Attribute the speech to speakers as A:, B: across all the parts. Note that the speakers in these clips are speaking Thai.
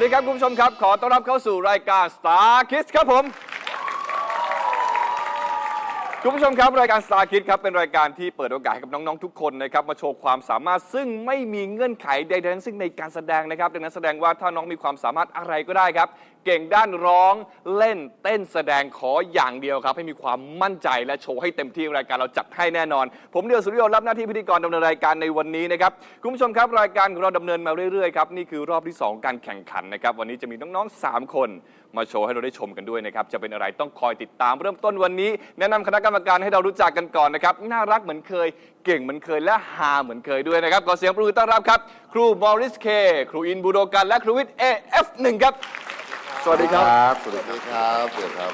A: วัสดีครับคุณผู้ชมครับ ขอต้อนรับเข้าสู่รายการ Star Kids ครับผม คุณผู้ชมครับรายการ Star Kids ครับเป็นรายการที่เปิดโอกาสให้กับน้องๆทุกคนนะครับมาโชว์ความสามารถซึ่งไม่มีเงื่อนไขใดๆทั้งสิ้นในการแสดงนะครับดังนั้นแสดงว่าถ้าน้องมีความสามารถอะไรก็ได้ครับเก่งด้านร้องเล่นเต้นแสดงขออย่างเดียวครับ ให้มีความมั่นใจและโชว์ให้เต็มที่รายการเราจัดให้แน่นอน ผมเดียวสุริโยรับหน้าที่พิธีกรดำเนินรายการในวันนี้นะครับคุณผู้ชมครับรายการของเราดำเนินมาเรื่อยๆครับนี่คือรอบที่สองการแข่งขันนะครับวันนี้จะมีน้องๆสามคนมาโชว์ให้เราได้ชมกันด้วยนะครับจะเป็นอะไรต้องคอยติดตามเริ่มต้นวันนี้ แนะนำคณะกรรมการให้เรารู้จักกันก่อนนะครับน่ารักเหมือนเคย เก่งเหมือนเคยและฮาเหมือนเคยด้วยนะครับขอเสียงปรบมือต้อนรับครับ ครูมอริสเค ครูอินบูโดกันและครูวิทย์ AF1 ครับ วัสดีครับ
B: สวัสดีครับสวัสดีครับ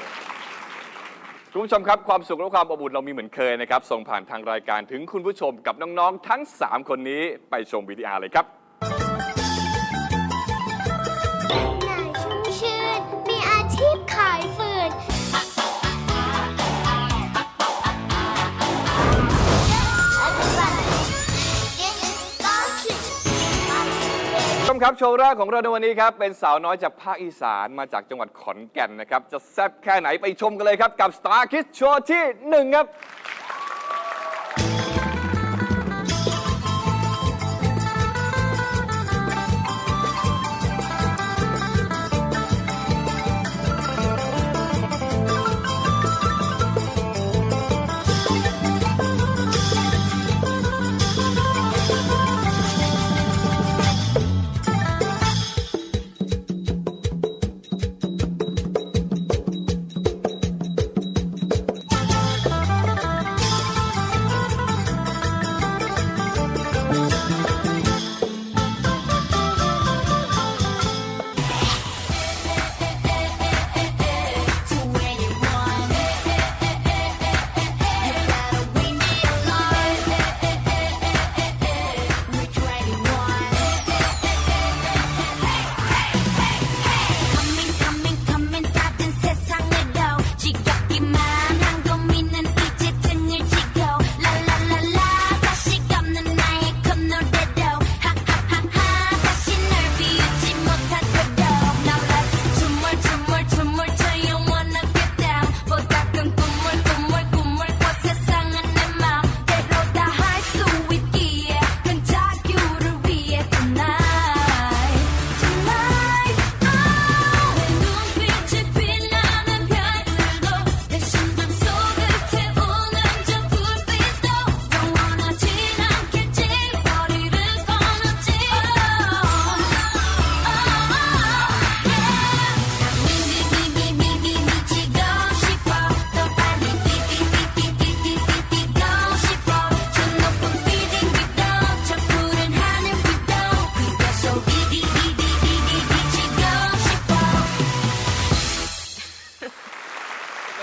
A: คุณผู้ชมครับความสุขและความอบอุ่นเรามีเหมือนเคยนะครับ ส่งผ่านทางรายการถึงคุณผู้ชมกับน้อง ๆ ทั้ง 3 คนนี้ไปชมวิดีอาร์เลยครับ
C: ม
A: ครับโชว์แรกของเราในวันนี้ครับ เป็นสาวน้อยจากภาคอีสานมาจากจังหวัดขอนแก่นนะครับ จะแซ่บแค่ไหนไปชมกันเลยครับ กับ Star Kids Show ที่ 1 ครับ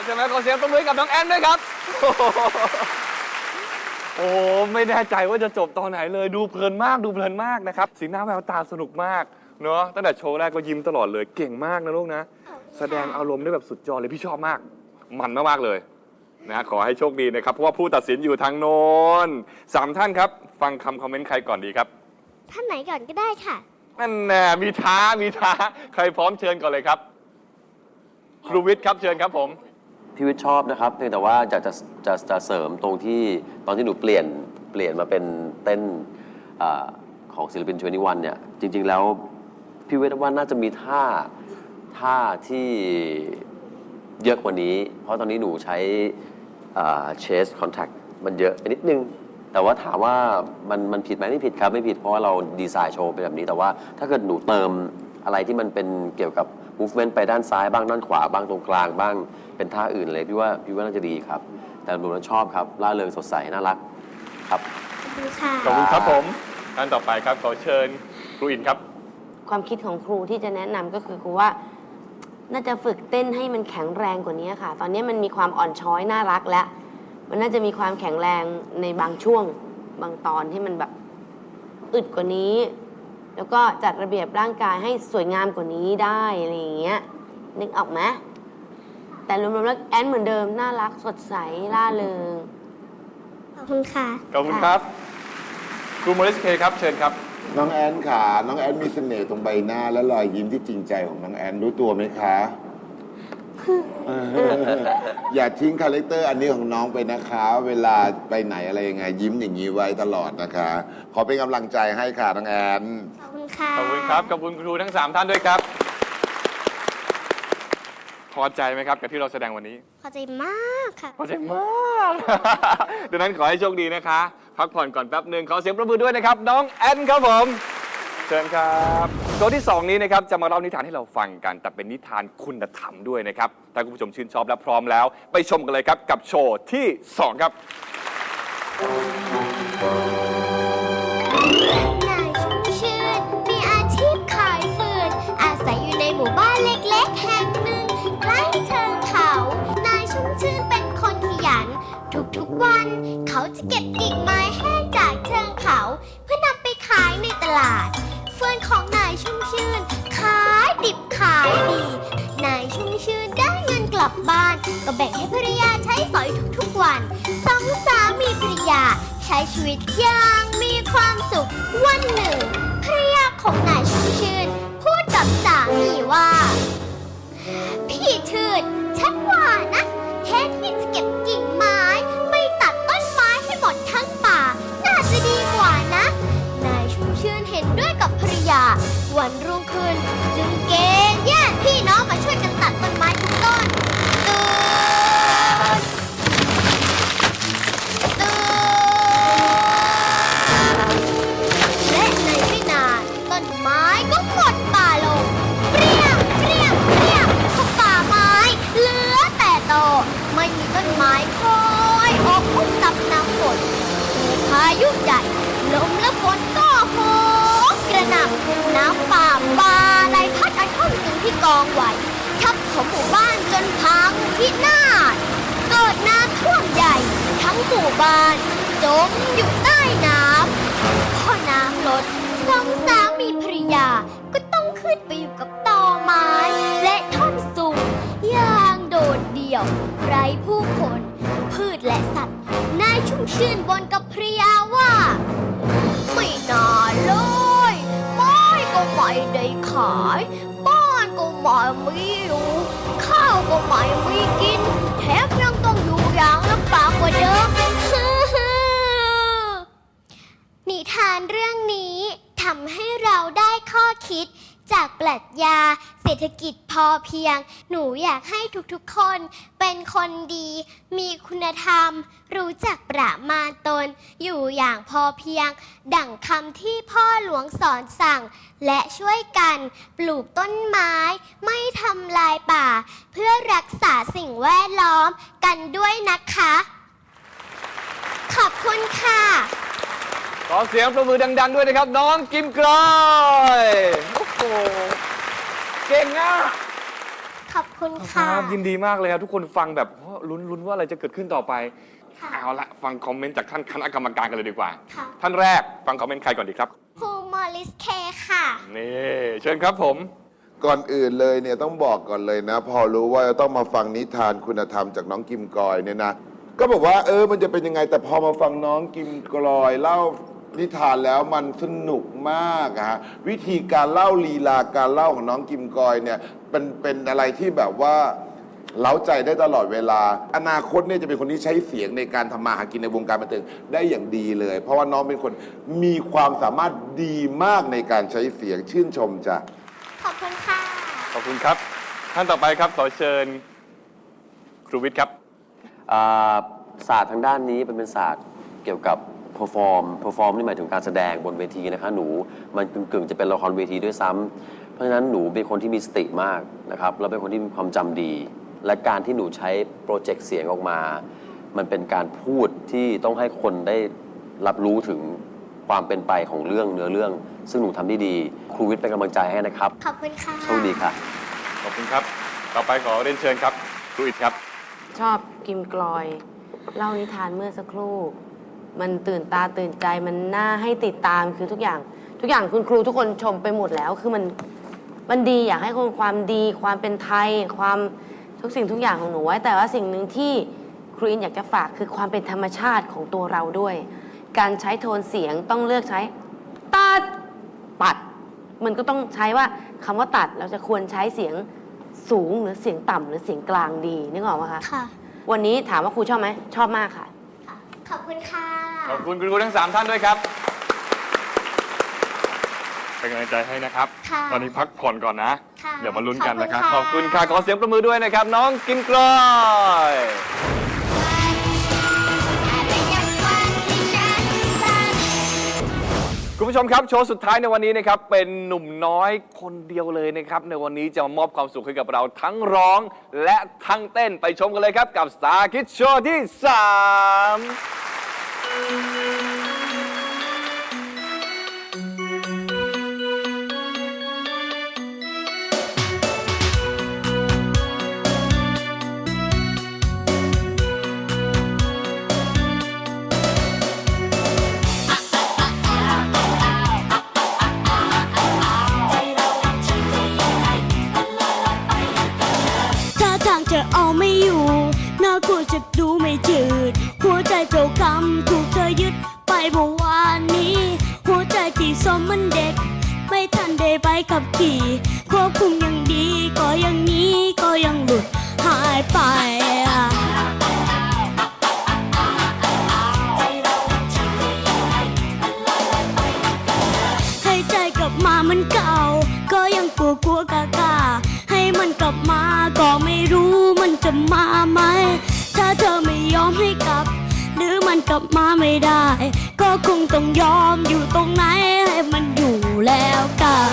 A: ใช่ไหมขอเสียงปรบมือให้กับน้องแอนด้วยครับ โอ้โหไม่แน่ใจว่าจะจบตอนไหนเลยดูเพลินมากดูเพลินมากนะครับ สีหน้าแววตาสนุกมากเนาะตั้งแต่โชว์แรกก็ยิ้มตลอดเลยเก่งมากนะลูกนะ แสดงอารมณ์ได้แบบสุดยอดเลยพี่ชอบมาก มันมากๆเลยนะขอให้โชคดีนะครับเพราะว่าผู้ตัดสินอยู่ทางโน้นสามท่านครับ ฟังคำคอมเมนต์ใครก่อนดีครับ
C: ท่านไหนก่อนก็ได้ค่ะ
A: นั่นแน่มีท้ามีท้าใครพร้อมเชิญก่อนเลยครับ ครูวิทย์ครับเชิญครับผม
D: พี่วิทย์ชอบนะครับเพียงแต่ว่าจะจะจะจะเสริมตรงที่ตอนที่หนูเปลี่ยนเปลี่ยนมาเป็นเต้นอาของศิลปินชวนิวันเนี่ยจริง ๆ แล้วพี่วิทย์ว่าน่าจะมีท่าท่าที่เยอะกว่านี้ เพราะตอนนี้หนูใช้เชสคอนแทคมันเยอะไปนิดนึง แต่ว่าถามว่ามันมันผิดไหมไม่ผิดครับ ไม่ผิดเพราะว่าเราดีไซน์โชว์เป็นแบบนี้แต่ว่าถ้าเกิดหนูเติมอะไรที่มันเป็นเกี่ยวกับ movement ไปด้านซ้ายบ้างด้านขวาบ้างตรงกลางบ้าง เป็นท่าอื่นเลยพี่ว่าพี่ว่าน่าจะดีครับ แต่หนูนั้นชอบครับล่าเริงสดใสน่ารักครับ
C: ขอบคุณค่ะ
A: ขอบคุณครับผมท่านต่อไปครับขอเชิญครูอินครับ
E: ความคิดของครูที่จะแนะนำก็คือครูว่า น่าจะฝึกเต้นให้มันแข็งแรงกว่านี้ค่ะ ตอนนี้มันมีความอ่อนช้อยน่ารักแล้ว มันน่าจะมีความแข็งแรงในบางช่วงบางตอนที่มันแบบอึดกว่านี้ แล้วก็จัดระเบียบร่างกายให้สวยงามกว่านี้ได้อะไรอย่างเงี้ยนึกออกไหมแต่รวมๆแล้วแอนเหมือนเดิมน่ารักสดใสล่าเริง
C: ขอบคุณค่ะ
A: ขอบคุณครับครูมอริสเคครับเชิญครับ
B: น้องแอนขาน้องแอนมีเสน่ห์ตรงใบหน้าและรอยยิ้มที่จริงใจของน้องแอนรู้ตัวไหมคะเอออย่าทิ้งคาแรคเตอร์อันนี้ของน้องไปนะคะ เวลาไปไหนอะไรยังไง ยิ้มอย่างนี้ไว้ตลอดนะคะ ขอเป็นกำลังใจให้ค่ะน้องแอน
C: ขอบคุณค่ะ
A: ขอบคุณครับขอบคุณครูทั้ง 3 ท่านด้วยครับ พอใจไหมครับกับที่เราแสดงวันนี้
C: พอใจมากค่ะ
A: พอใจมาก ดังนั้นขอให้โชคดีนะคะ พักผ่อนก่อนแป๊บหนึ่งขอเสียงประมือด้วยนะครับ น้องแอนครับผม เชิญครับ ตัวที่ 2 นี้นะครับจะมาเล่านิทานให้เราฟังกันแต่เป็นนิทานคุณธรรมด้วยนะครับถ้าคุณผู้ชมชื่นชอบและพร้อมแล้ว ไปชมกันเลยครับกับโชว์ที่ 2 ครับ
C: นายชุ่มชื่นมีอาชีพขายฟืน อาศัยอยู่ในหมู่บ้านเล็กๆ แห่งหนึ่งใกล้เชิงเขา นายชุ่มชื่นเป็นคนขยัน ทุกๆวัน เขาจะเก็บกิ่งไม้แห้งจากเชิงเขา เพื่อนำไปขายในตลาดฟืนของนายายชุ่มชื่น ขายดิบขายดี นายชุ่มชื่นได้เงินกลับบ้าน ก็แบ่งให้ภรรยาใช้สอยทุกๆวันสองสามีภรรยา ใช้ชีวิตอย่างมีความสุขวันหนึ่งภรรยาของนายชุ่มชื่น วันรุ่งขึ้น จึงเกณฑ์ญาติพี่น้องมาช่วยกันตัดต้นไม้ทุกต้นตื่นตื่นและในไม่นานต้นไม้ก็หมดป่าลงเปรี้ยงเปรี้ยงเปรี้ยงของป่าไม้ เหลือแต่ตอไม่มีต้นไม้คอยออกพุ่งตับน้ำฝนถูกพายุใหญ่ลมและฝนก็โห หน่ำน้ำป่าป่าไหลพัดเอาท่อนสิงที่กองไว้ทับถมหมู่บ้านจนพังพินาศเกิดน้ำท่วมใหญ่ ทั้งหมู่บ้าน จมอยู่ใต้น้ำพอน้ำลดสองสามีภรรยาก็ต้องขึ้นไปอยู่กับตอไม้ และท่อนสูงอย่างโดดเดี่ยว ไร้ผู้คน พืชและสัตว์นายชุ่มชื่นบนกับภรรยาว่าาย บ้านก็ไม่มีอยู่ข้าวก็ไม่มีกิน แถมยังต้องอยู่อย่างลำบากกว่าเดิม นิทานเรื่องนี้ทำให้เราได้ข้อคิดจากปรัชญา เศรษฐกิจพอเพียง หนูอยากให้ทุกๆคนเป็นคนดี มีคุณธรรม รู้จักประมาณตน อยู่อย่างพอเพียง ดั่งคำที่พ่อหลวงสอนสั่ง และช่วยกันปลูกต้นไม้ ไม่ทำลายป่า เพื่อรักษาสิ่งแวดล้อมกันด้วยนะคะ ขอบคุณค่ะ
A: ขอเสียงประมือดัง ๆ ด้วยนะครับ น้องกิมกลอยโอ้โห เก่งอะ
C: ขอบคุณ
A: ค
C: ค่ะ
A: รับยินดีมากเลยครับทุกคนฟังแบบโอ้ลุ้นลุ้นว่าอะไรจะเกิดขึ้นต่อไป
C: ค่ะ
A: เอาละฟังคอมเมนต์จากท่านคณะกรรมการกันเลยดีกว่า
C: ค่ะ
A: ท่านแรกฟังคอมเมนต์ใครก่อนดีครับ
C: ครูมอริสเคค่ะ
A: นี่เชิญครับผม
B: ก่อนอื่นเลยเนี่ยต้องบอกก่อนเลยนะ พอรู้ว่าจะต้องมาฟังนิทานคุณธรรมจากน้องกิมกอยเนี่ยนะ ก็บอกว่าเออมันจะเป็นยังไงแต่พอมาฟังน้องกิมกลอยเล่า นิทานแล้วมันสนุกมากอะฮะวิธีการเล่าลีลาการเล่าของน้องกิมกอยเนี่ยเป็นเป็นอะไรที่แบบว่าเล้าใจได้ตลอดเวลา อนาคตเนี่ยจะเป็นคนที่ใช้เสียงในการทำมาหากินในวงการบันเทิงได้อย่างดีเลย เพราะว่าน้องเป็นคนมีความสามารถดีมากในการใช้เสียงชื่นชมจ้ะ
C: ขอบคุณค่ะ
A: ขอบคุณครับ ท่านต่อไปครับขอเชิญ ครูวิทย์ครับ
D: อ่าศาสตร์ทางด้านนี้เป็นเป็นศาสตร์เกี่ยวกับ perform perform นี่หมายถึงการแสดงบนเวทีนะคะหนูมันกึ่งๆจะเป็นละครเวทีด้วยซ้ำเพราะฉะนั้นหนูเป็นคนที่มีสติมากนะครับแล้วเป็นคนที่มีความจำดี และการที่หนูใช้โปรเจกต์เสียงออกมา มันเป็นการพูดที่ต้องให้คนได้รับรู้ถึงความเป็นไปของเรื่องเนื้อเรื่อง ซึ่งหนูทำได้ดีครูวิทย์เป็นกำลังใจให้นะครับ
C: ขอบคุณค่ะ
D: โชคดีค่ะ
A: ขอบคุณครับ ต่อไปขอเรียนเชิญครับครูอิทครับ
E: ชอบกิมกลอย เล่านิทานเมื่อสักครู่ มันตื่นตาตื่นใจมันน่าให้ติดตามคือทุกอย่าง ทุกอย่างคุณครูทุกคนชมไปหมดแล้ว คือมันมันดีอยากให้คนความดีความเป็นไทย ความทุกสิ่งทุกอย่างของหนูไว้ แต่ว่าสิ่งหนึ่งที่ครูอินอยากจะฝากคือความเป็นธรรมชาติของตัวเราด้วย การใช้โทนเสียงต้องเลือกใช้ตัดตัด มันก็ต้องใช้ว่าคำว่าตัดเราจะควรใช้เสียงสูงหรือเสียงต่ำหรือเสียงกลางดีนึกออกไหมคะ
C: ค่ะ
E: วันนี้ถามว่าครูชอบไหมชอบมากค่ะ
C: ขอบคุณค่ะ
A: ขอบคุณคุณครูทั้ง 3 ท่านด้วยครับ เป็นกำลังใจให้นะครับ
C: ค่ะ
A: ตอนนี้พักผ่อนก่อนนะ
C: ค่ะ
A: เดี๋ยวมาลุ้นกันนะครับ ข
C: ข
A: อ
C: อ
A: บบ
C: คุ
A: คุณ
C: ณ
A: ค่ะ
C: ค่ะ
A: ขอเสียงประมือด้วยนะครับ น้องกินกลอยคุณผู้ชมครับ โชว์สุดท้ายในวันนี้นะครับ เป็นหนุ่มน้อยคนเดียวเลยนะครับ ในวันนี้จะมามอบความสุขให้กับเราทั้งร้อง และทั้งเต้นไปชมกันเลยครับกับ Star Kids Show ที่ 3
F: ถ้า เมื่อวานนี้ หัวใจที่สมมันเด็ก ไม่ทันได้ไปขับขี่ควบคุมยังดี ก็ยังนี้ก็ยังหลุดหายไปอะให้ใจกลับมาเหมันเก่า ก็ยังกลัวกลัวกากาให้มันกลับมาก็ไม่รู้มันจะมาไหม ถ้าเธอไม่ยอมให้กลับ มันกลับมาไม่ได้ ก็คงต้องยอมอยู่ตรงไหนให้มันอยู่แล้วกัน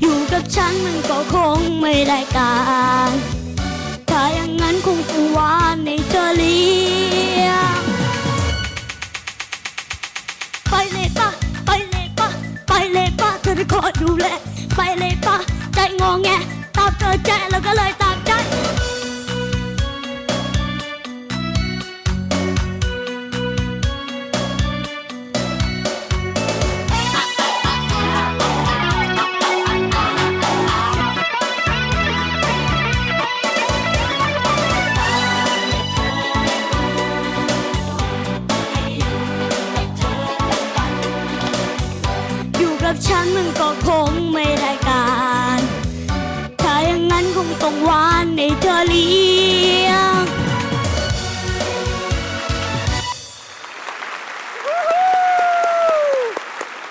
F: อยู่กับฉันมันก็คงไม่ได้การถ้าอย่างนั้นคงต้องวานในเธอเลี้ยงไปเลยปะไปเลยปะไปเลยปะเธอจะคอดูแลไปเลยปะใจงอแง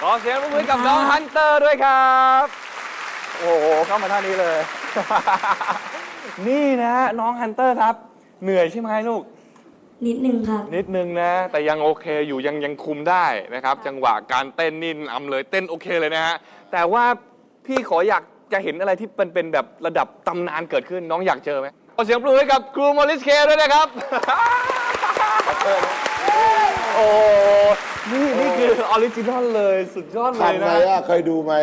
F: อเสี
A: ยงปรบมือกับน้องฮันเตอร์ด้วยครับ โอ้โหเข้ามาท่านี้เลย นี่นะน้องฮันเตอร์ครับ เหนื่อยใช่ไหมลูก
F: นิดนึงครับ
A: นิดนึงนะ แต่ยังโอเคอยู่ยังยังคุมได้นะครับ จังหวะการเต้นนี่นำเลยเต้นโอเคเลยนะฮะแต่ว่าพี่ขออยากจะเห็นอะไรที่เป็นเป็นแบบระดับตำนานเกิดขึ้นน้องอยากเจอไหมขอเสียงปรบมือให้กับครูมอริสเคด้วยนะครับ โอ้ นี่นี่คือออริจินอลเลยสุดยอดเล
B: ทั
A: ย
B: นไหม
A: นะ
B: อะเคยดูไหม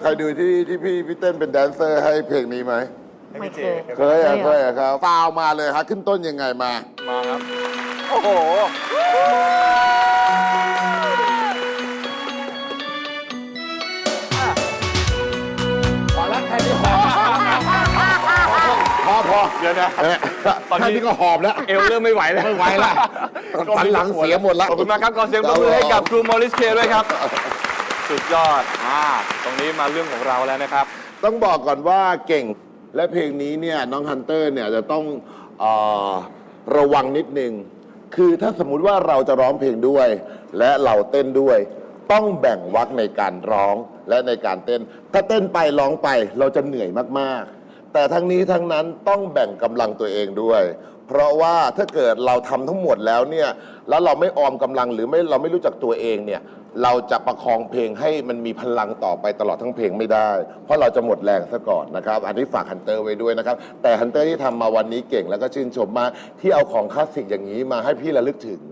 B: เคยดูที่ที่พี่พี่เต้นเป็นแดนเซอร์ให้เพลงนี้ไหม
E: ไม่เคย
B: เคยอะ
E: เค
B: เค
E: ย
B: ย
E: เหรอ
B: อะครับฟาวมาเลยฮะขึ้นต้นยังไงมา
A: มาครับ โอ้โห เดี๋ยวนะ
B: เอ๊ะ
A: ตอนนี้
B: แค่นี้ก็หอบแล้ว
A: เอวเริ่มไม่ไหวแล้ว
B: ไม่ไหวละสันหลังเสียหมดละ
A: ขอบคุณมากครับขอเสียงปรบมือให้กับครูมอริสเคด้วยครับ สุดยอดอ่าตรงนี้มาเรื่องของเราแล้วนะครับ
B: ต้องบอกก่อนว่าเก่งและเพลงนี้เนี่ยน้องฮันเตอร์เนี่ยจะต้องเออระวังนิดนึง คือถ้าสมมุติว่าเราจะร้องเพลงด้วย และเราเต้นด้วย ต้องแบ่งวรรคในการร้องและในการเต้น ถ้าเต้นไปร้องไปเราจะเหนื่อยมากๆ แต่ทั้งนี้ทั้งนั้นต้องแบ่งกำลังตัวเองด้วย เพราะว่าถ้าเกิดเราทำทั้งหมดแล้วเนี่ยแล้วเราไม่ออมกำลังหรือไม่เราไม่รู้จักตัวเองเนี่ยเราจะประคองเพลงให้มันมีพลังต่อไปตลอดทั้งเพลงไม่ได้ เพราะเราจะหมดแรงซะก่อนนะครับ อันนี้ฝากฮันเตอร์ไว้ด้วยนะครับ แต่ฮันเตอร์ที่ทำมาวันนี้เก่งแล้วก็ชื่นชมมากที่เอาของคลาสสิกอย่างนี้มาให้พี่ระลึกถึง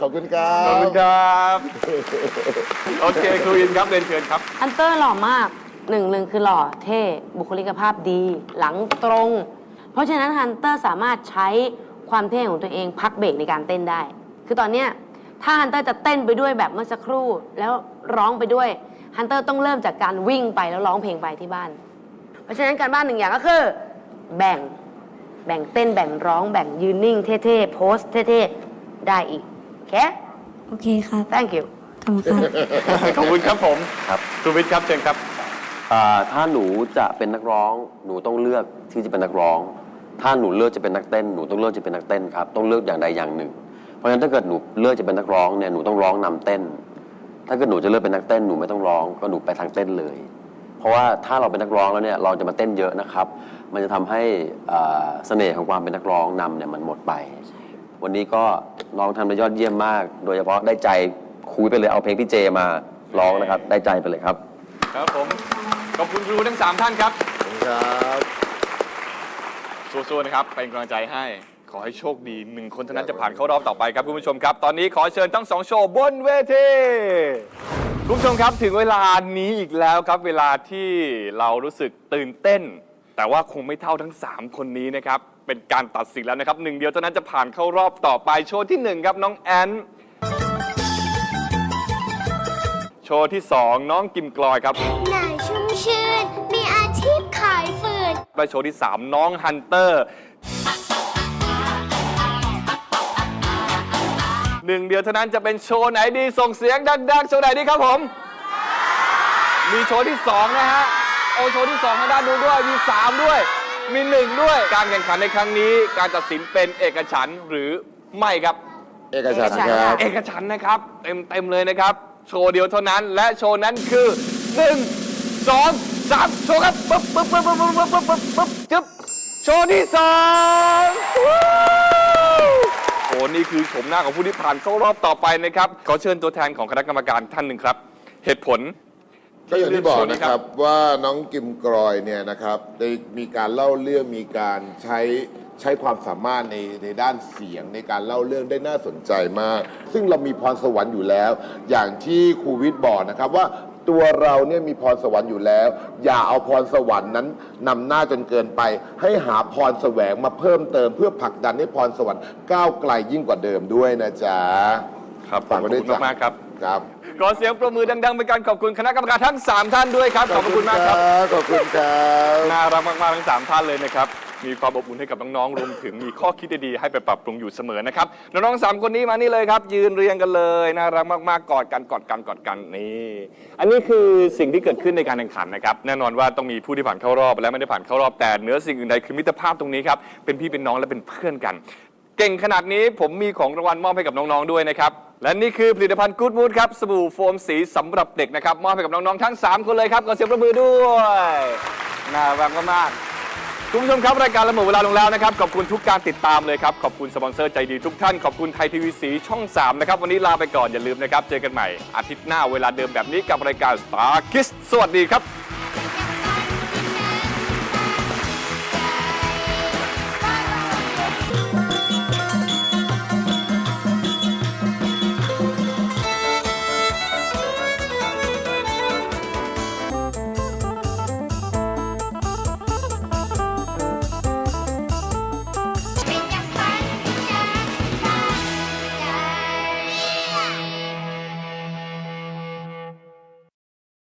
B: ขอบคุณครั
A: ขอบคุณ
B: บ
A: ครับ โอเคครูอินครับเรียนเชิญครับ
E: ฮันเตอร์หล่อมาก หนึ่งหนึ่งคือหล่อเท่บุคลิกภาพดี หลังตรง เพราะฉะนั้นฮันเตอร์สามารถใช้ความเท่ของตัวเองพักเบรกในการเต้นได้ คือตอนเนี้ยถ้าฮันเตอร์จะเต้นไปด้วยแบบเมื่อสักครู่ แล้วร้องไปด้วยฮันเตอร์ต้องเริ่มจากการวิ่งไปแล้วร้องเพลงไปที่บ้าน เพราะฉะนั้นการบ้านหนึ่งอย่างก็คือ แบ่งแบ่งเต้นแบ่งร้องแบ่งยืนนิ่งเท่ๆโพสเท่ๆได้อีกโอเค
F: โอเคครับ
E: thank you
F: ขอบคุณครับ
A: ขอบคุณครับผม
D: ครับ
A: สุวิทย์ครับเชิญครับ
D: อ่าถ้าหนูจะเป็นนักร้อง หนูต้องเลือกที่จะเป็นนักร้อง ถ้าหนูเลือกจะเป็นนักเต้น หนูต้องเลือกจะเป็นนักเต้นครับ ต้องเลือกอย่างใดอย่างหนึ่ง เพราะฉะนั้นถ้าเกิดหนูเลือกจะเป็นนักร้องเนี่ย หนูต้องร้องนำเต้น ถ้าเกิดหนูจะเลือกเป็นนักเต้น หนูไม่ต้องร้อง ก็หนูไปทางเต้นเลย เพราะว่าถ้าเราเป็นนักร้องแล้วเนี่ย เราจะมาเต้นเยอะนะครับ มันจะทำให้อ่าเสน่ห์ของความเป็นนักร้องนำเนี่ยมันหมดไป วันนี้ก็น้องทำได้ยอดเยี่ยมมาก โดยเฉพาะได้ใจคุยไปเลยเอาเพลงพี่เจมาร้องนะครับ ได้ใจไปเลยครับ
A: ครับผม ขอบคุณครูทั้ง 3 ท่านครับ
B: ครับ
A: สู้ๆนะครับ เป็นกำลังใจให้ ขอให้โชคดีหนึ่งคนเท่านั้นจะผ่านเข้ารอบต่อไปครับคุณผู้ชมครับ ตอนนี้ขอเชิญทั้งสองโชว์บนเวทีคุณผู้ชมครับถึงเวลานี้อีกแล้วครับ เวลาที่เรารู้สึกตื่นเต้น แต่ว่าคงไม่เท่าทั้ง 3 คนนี้นะครับ เป็นการตัดสินแล้วนะครับหนึ่งเดียวเท่านั้นจะผ่านเข้ารอบต่อไปโชว์ที่หนึ่งครับน้องแอนโชว์ที่สองน้องกิมกลอยครับ
C: นาย ชุ่มชื่น มีอาชีพขายฟืน
A: และโชว์ที่ 3 น้องฮันเตอร์หนึ่งเดียวเท่านั้นจะเป็นโชว์ไหนดีส่งเสียงดังๆโชว์ไหนดีครับผม มีโชว์ที่ 2 นะฮะ โอโชว์ที่2ทางด้านนู้นด้วยมี 3 ด้วย มี 1 ด้วยการแข่งขันในครั้งนี้ การตัดสินเป็นเอกฉันท์หรือไม่ครับ
B: เอกฉันท์ครับ
A: เอกฉันท์นะครับ เต็มเต็มๆเลยนะครับ โชว์เดียวเท่านั้น และโชว์นั้นคือ 1 2 3โชว์ครับปึ๊บปึ๊บปึ๊บปึ๊บปึ๊บปึ๊บปึ๊บปึ๊บจึ๊บโชว์ที่สองวู้โอ้นี่คือโฉมหน้าของผู้ที่ผ่านเข้ารอบต่อไปนะครับ ขอเชิญตัวแทนของคณะกรรมการท่านหนึ่งครับ เหตุผล
B: ก็อย่างที่บอกนะครับว่าน้องกิมกรอยเนี่ยนะครับได้มีการเล่าเรื่องมีการใช้ใช้ความสามารถในในด้านเสียงในการเล่าเรื่องได้น่าสนใจมาก ซึ่งเรามีพรสวรรค์อยู่แล้ว อย่างที่ครูวิทย์บอกนะครับว่า ตัวเราเนี่ยมีพรสวรรค์อยู่แล้ว อย่าเอาพรสวรรค์นั้นนำหน้าจนเกินไป ให้หาพรแสวงมาเพิ่มเติม เพื่อผลักดันให้พรสวรรค์ก้าวไกลยิ่งกว่าเดิมด้วยนะจ๊ะ
A: ครับ
B: ฝากไว้ด้วย
A: ขอบคุณ
B: จ้ะ
A: มากๆครับ
B: ครับ
A: ขอเสียงประมือดังๆเป็นการขอบคุณคณะกรรมการทั้ง 3 ท่านด้วยครับ ขอบพระคุณมากครับ
B: ขอบคุณครับ
A: น่ารักมากๆทั้ง 3 ท่านเลยนะครับ มีความอบอุ่นให้กับน้องๆรวมถึงมีข้อคิดดีๆให้ไปปรับปรุงอยู่เสมอนะครับน้องๆสามคนนี้มานี่เลยครับ ยืนเรียงกันเลยน่ารักมากๆกอดกันกอดกันกอดกันนี่อันนี้คือสิ่งที่เกิดขึ้นในการแข่งขันนะครับแน่นอนว่าต้องมีผู้ที่ผ่านเข้ารอบและไม่ได้ผ่านเข้ารอบแต่เหนือสิ่งอื่นใดคือมิตรภาพตรงนี้ครับเป็นพี่เป็นน้องและเป็นเพื่อนกัน เก่งขนาดนี้ผมมีของรางวัลมอบให้กับน้องๆด้วยนะครับและนี่คือผลิตภัณฑ์กู๊ดมูดครับสบู่โฟมสีสำหรับเด็กนะครับมอบให้กับน้องๆทั้ง 3 คนเลยครับขอเสียงประมือด้วยน่ารักมากๆ คุณผู้ชมครับ รายการเราหมดเวลาลงแล้วนะครับ ขอบคุณทุกการติดตามเลยครับ ขอบคุณสปอนเซอร์ใจดีทุกท่าน ขอบคุณไทยทีวีสีช่อง 3 นะครับ วันนี้ลาไปก่อนอย่าลืมนะครับ เจอกันใหม่อาทิตย์หน้าเวลาเดิมแบบนี้กับรายการ Star Kiss สวัสดีครับ